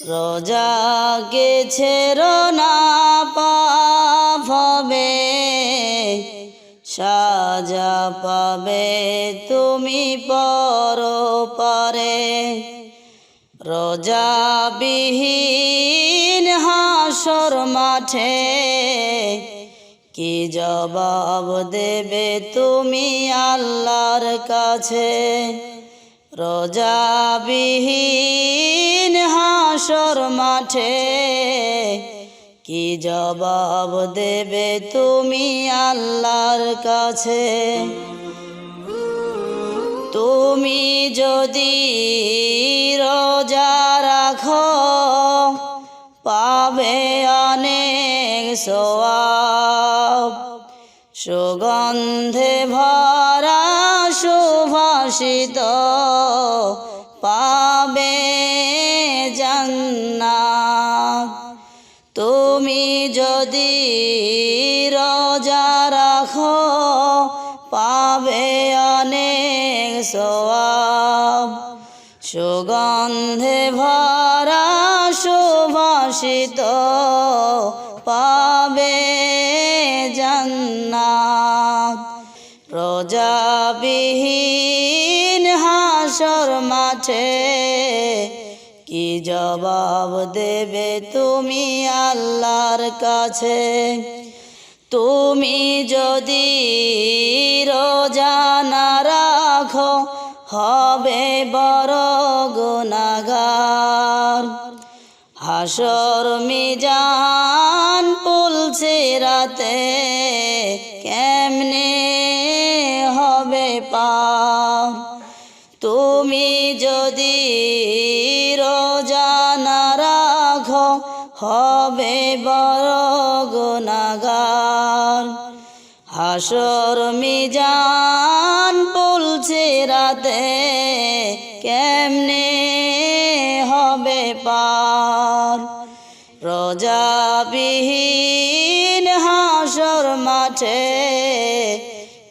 রোজা গেছে না পাপ হবে, সাজা পাবে তুমি পর পারে রোজা বিহীন হাসর মাঠে কি জবাব দেবে তুমি আল্লাহর কাছে? রোজা বিহীন হাসর মাঠে কি জবাব দেবে তুমি আল্লাহর কাছে? তুমি যদি রোজা রাখো, পাবে অনেক সোয়াব সুগন্ধে ভরা সুভাষিত পাবে জান্নাত। তুমি যদি রোজা রাখো পাবে অনেক সোয়াব সুগন্ধে ভরা সুভাষিত পাবে বিহীন হাসর মাঠে কি জবাব দেবে তুমি আল্লাহর কাছে? তুমি যদি রোজা না রাখো, হবে বড় গুনাগার হাসর মিজান পুলছে রাতে কেমনে পার। তুমি যদি রোজা না রাখো হবে বড় গুনাগার হাসর মিজান পুলছে রাতে কেমনে হবে পার? রোজা বিহীন হাসর মাঠে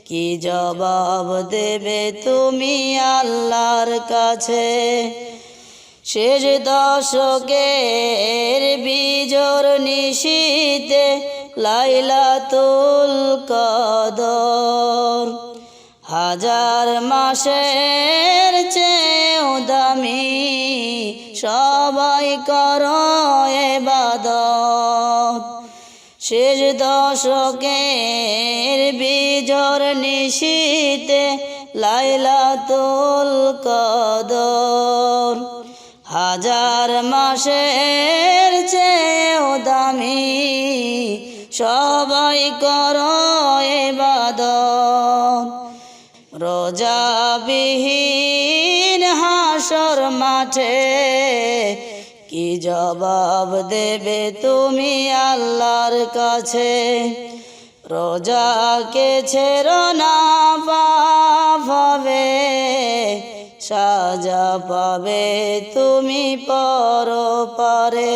কি জবাব দেবে তুমি আল্লাহর কাছে? শেষ দশকের বিজোর নিশীতে লাইলাতুল কদর, হাজার মাসের চেয়েও দামি সবাই কর এবাদত শেষ দশকের বিজর নিশীতে লাইলাতুল কদর। হাজার মাসের চেয়েও দামি সবাই কর এবাদত। রোজা বিহীন হাসর মাঠে কি জবাব দেবে তুমি আল্লাহর কাছে? রোজাকে ছেড়ো না পাবে সাজা পাবে তুমি পর পারে